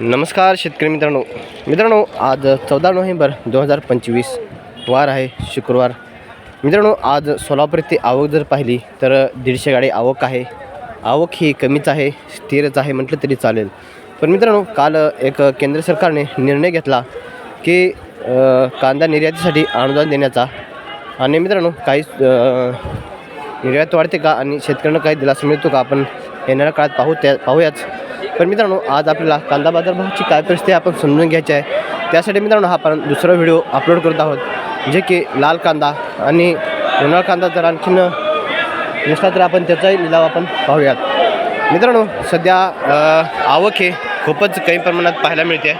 नमस्कार शेतकरी मित्रांनो. मित्रांनो आज चौदा नोव्हेंबर दोन हजार पंचवीस वार आहे शुक्रवार. मित्रांनो आज सोलापूर येथे आवक जर पाहिली तर दीडशे गाडी आवक आहे. आवक ही कमीच आहे स्थिरच आहे म्हटलं तरी चालेल. पण मित्रांनो काल एक केंद्र सरकारने निर्णय घेतला की कांदा निर्यातीसाठी अनुदान देण्याचा. आणि मित्रांनो काही निर्यात वाढते का आणि शेतकऱ्यांना काही दिलासा मिळतो का आपण येणाऱ्या काळात पाहू त्या पाहूयाच. पण मित्रांनो आज आपल्याला कांदा बाजारभावाची काय परिस्थिती आपण समजून घ्यायची आहे. त्यासाठी मित्रांनो हा आपण दुसरा व्हिडिओ अपलोड करत आहोत जे की लाल कांदा आणि उन्हाळ कांदा जर आणखीन नसला तर आपण त्याचाही लिलाव आपण पाहूयात. मित्रांनो सध्या आवक हे खूपच कमी प्रमाणात पाहायला मिळते.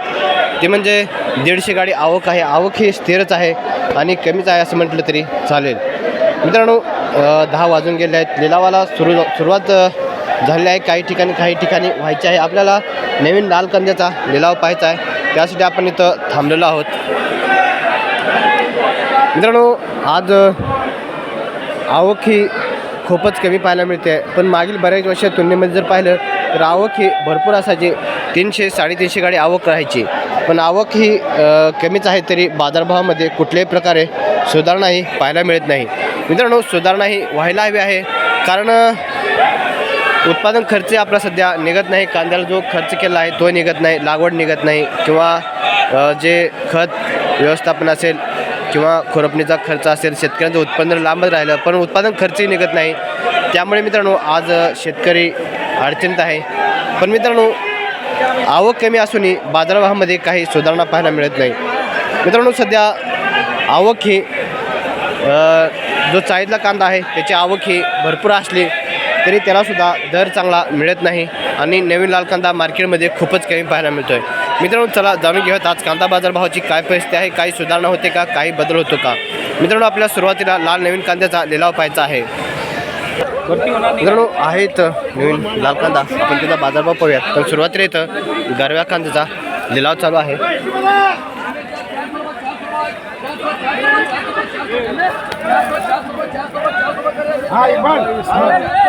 ते म्हणजे दीडशे गाडी आवक आहे. आवक हे स्थिरच आहे आणि कमीच आहे असं म्हटलं तरी चालेल. मित्रांनो दहा वाजून गेले आहेत. लिलावाला सुरू सुरुवात झालेली आहे. काही ठिकाणी काही ठिकाणी व्हायचे आहे. आपल्याला नवीन लाल कांद्याचा लिलाव पाहायचा आहे. त्यासाठी आपण इथं थांबलेलो आहोत. मित्रांनो आज आवक ही खूपच कमी पाहायला मिळते. पण मागील बऱ्याच वर्षा तुलनेमध्ये जर पाहिलं तर आवक ही भरपूर असायची. तीनशे साडेतीनशे गाडी आवक राहायची. पण आवक ही कमीच आहे तरी बाजारभावामध्ये कुठल्याही प्रकारे सुधारणाही पाहायला मिळत नाही. मित्रांनो सुधारणा ही व्हायला हवी आहे. कारण उत्पादन खर्च आपला सध्या निघत नाही. कांद्याला जो खर्च केला आहे तो निघत नाही लागवड निघत नाही किंवा जे खत व्यवस्थापन असेल किंवा खुरपणीचा खर्च असेल शेतकऱ्यांचं उत्पन्न लांबच राहिलं पण उत्पादन खर्चही निघत नाही. त्यामुळे मित्रांनो आज शेतकरी अडचणीत आहे. पण मित्रांनो आवक कमी असूनही बाजारभावामध्ये काही सुधारणा पाहायला मिळत नाही. मित्रांनो सध्या आवक ही जो चाळीतला कांदा आहे त्याची आवक ही भरपूर असली. तरी त्यालासुद्धा दर चांगला मिळत नाही आणि नवीन लाल कांदा मार्केटमध्ये खूपच कमी पाहायला मिळतो आहे मित्रांनो चला जाणून घेऊयात आज कांदा बाजारभावाची काय परिस्थिती आहे काही सुधारणा होते का काही बदल होतो का? मित्रांनो आपल्या सुरुवातीला लाल नवीन कांद्याचा लिलाव पाहायचा आहे. मित्रांनो आहेत नवीन लाल कांदा. आपण त्याचा बाजारभाव पाहूयात. पण सुरुवातीला इथं गरव्या कांद्याचा लिलाव चालू आहे. अ,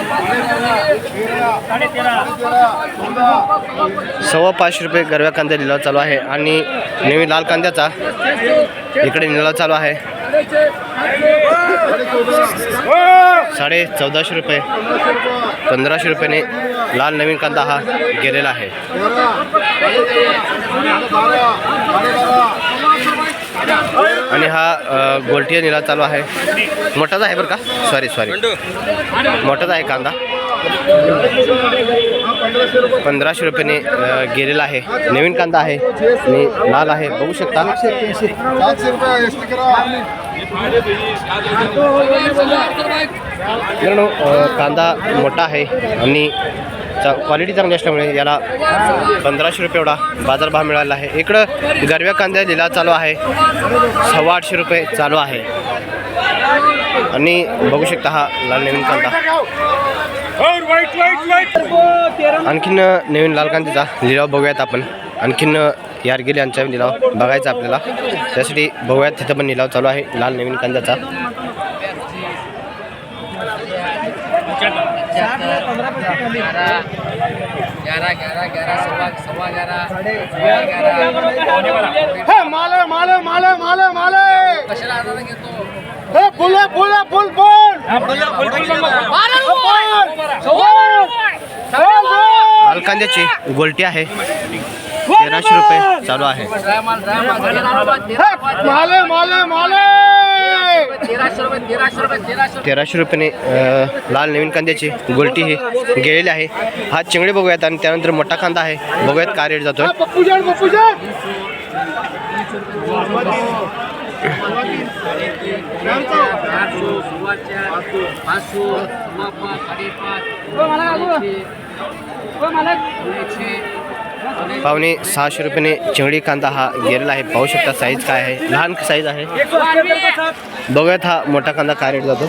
सव्वा पाचशे रुपये गरव्या कांदा लिलाव चालू आहे आणि नेहमी लाल कांद्याचा इकडे लिलाव चालू आहे. साडे चौदाशे रुपये पंधराशे रुपयाने लाल नवीन कांदा हा गेलेला आहे. आणि हा गोलटिया निला चालू आहे. मोठाच आहे बरं का? सॉरी सॉरी मोठाच आहे कांदा. पंधराशे रुपयाने गेलेला आहे. नवीन कांदा आहे. आणि लाल आहे. बघू शकता. मित्रांनो कांदा मोठा आहे आणि चा क्वालिटी चांगली असल्यामुळे याला पंधराशे रुपये एवढा बाजारभाव मिळाला आहे. इकडं गरव्या कांद्या लिला चालू आहे. सव्वा आठशे रुपये चालू आहे. आणि बघू शकता हा लाल नवीन कांदा. आणखीन नवीन लाल कांद्याचा लिलाव बघूयात आपण. आणखीन यारगिरी यांचा लिलाव बघायचा आपल्याला. त्यासाठी बघूयात तिथं पण लिलाव चालू आहे लाल नवीन कांद्याचा. ग्यारह ग्यारह ग्यारह सवा सवा ग्यारह सवा ग्यारह माले माले माले माले माले कशाला आधार घेतो हे फुल फुल फुल फुल लाल कांद्याची गोलटी आहे तेराशे रुपये चालू आहे माले माले माले तेराशे रुपयाने लाल नवीन कांद्याची गोलटी ही गेलेली आहे. हा चिंगडी बघूयात आणि त्यानंतर मोठा कांदा आहे. बघूयात काय रेट जातो पाचशे पावणे सहाशे रुपयाने चिंगडी कांदा हा गेलेला आहे. पाहू शकता साईज काय आहे. लहान साईज आहे. बघूयात हा मोठा कांदा काय रेट जातो.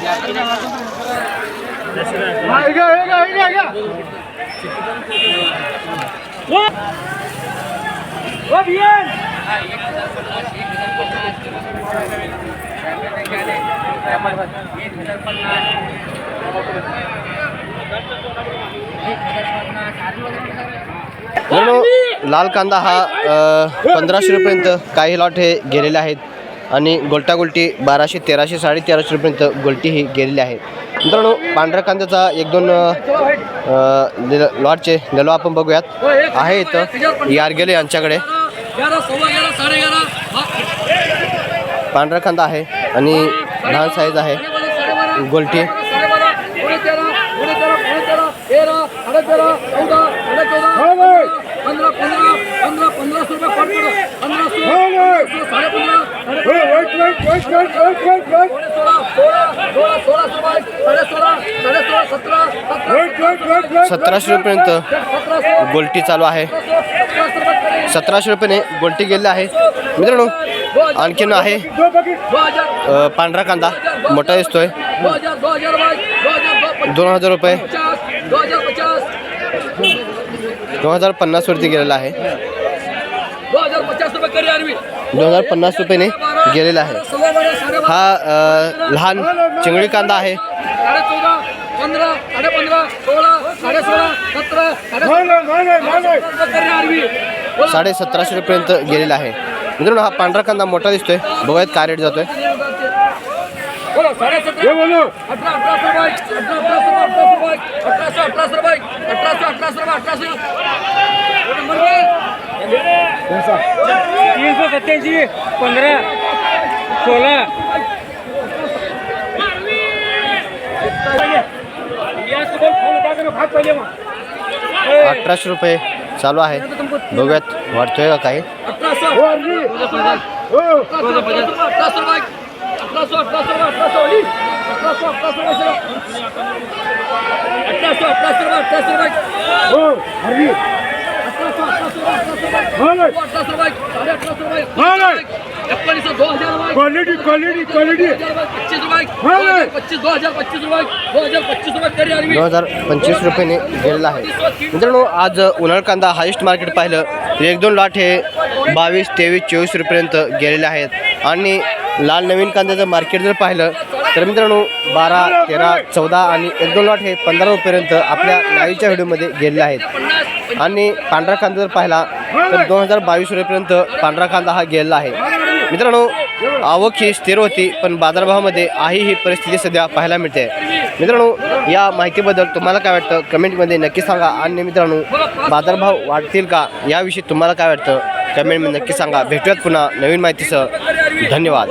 हा, हे हे हे हे. मित्रांनो लाल कांदा हा पंधराशे रुपयापर्यंत काही लॉट हे गेलेले आहेत आणि गोलटा गोलटी बाराशे तेराशे साडे तेराशे रुपयापर्यंत गोलटी ही गेलेली आहे मित्रांनो पांढऱ्या कांद्याचा एक दोन लॉटचे लिलो आपण बघूयात आहे इथं यांच्याकडे ग्यारह साढ़े ग्यारह पांढरा कांदा आहे आणि लहान साईज आहे गोलटी रुपये. सतराशे रुपयापर्यंत गोलटी चालू आहे। सतराशे रुपयाने गोलटी गेलेली आहे. मित्रांनो आणखीन आहे. पांढरा कांदा. मोठा दिसतोय. दोन हजार रुपये. दोन हजार पन्नासवरती गेलेला आहे. दोन हजार पन्नास रुपयाने गेलेला आहे. हा लहान चिंगडी कांदा आहे. साडे सतराशे रुपयापर्यंत गेलेला आहे. मित्रांनो हा पांढरा कांदा मोठा दिसतोय. बघूयात काय रेट जातोय. साडे सतरा हे. अठरा अठराशे रुपये अठरा अठराशे अठराशे रुपये अठराशे अठराशे रुपये अठराशे. सत्याऐंशी पंधरा सोळा. अठराशे रुपये चालू आहे. बघूयात वाटतोय का काही? Quality quality quality. दोन हजार पंचवीस रुपयाने गेलेला आहे. मित्रांनो आज उन्हाळ कांदा हायेस्ट मार्केट पाहिलं तर एक दोन लाट हे बावीस तेवीस चोवीस रुपयेपर्यंत गेलेले आहेत. आणि लाल नवीन कांद्याचं मार्केट जर पाहिलं तर मित्रांनो बारा तेरा चौदा आणि एक दोन लॉट हे पंधरा रुपयेपर्यंत आपल्या लाईव्हच्या व्हिडिओमध्ये गेलेले आहेत. आणि पांढरा कांदा जर पाहिला तर दोन हजार बावीस रुपयेपर्यंत पांढरा कांदा हा गेलेला आहे. मित्रांनो आवक ही स्थिर होती पण बाजारभावामध्ये आहे ही परिस्थिती सध्या पाहायला मिळते. मित्रांनो या माहितीबद्दल तुम्हाला काय वाटतं? कमेंटमध्ये नक्की सांगा. आणि मित्रांनो बाजारभाव वाढतील का? याविषयी तुम्हाला काय वाटतं? कमेंटमध्ये नक्की सांगा. भेटूयात पुन्हा नवीन माहितीसह. धन्यवाद.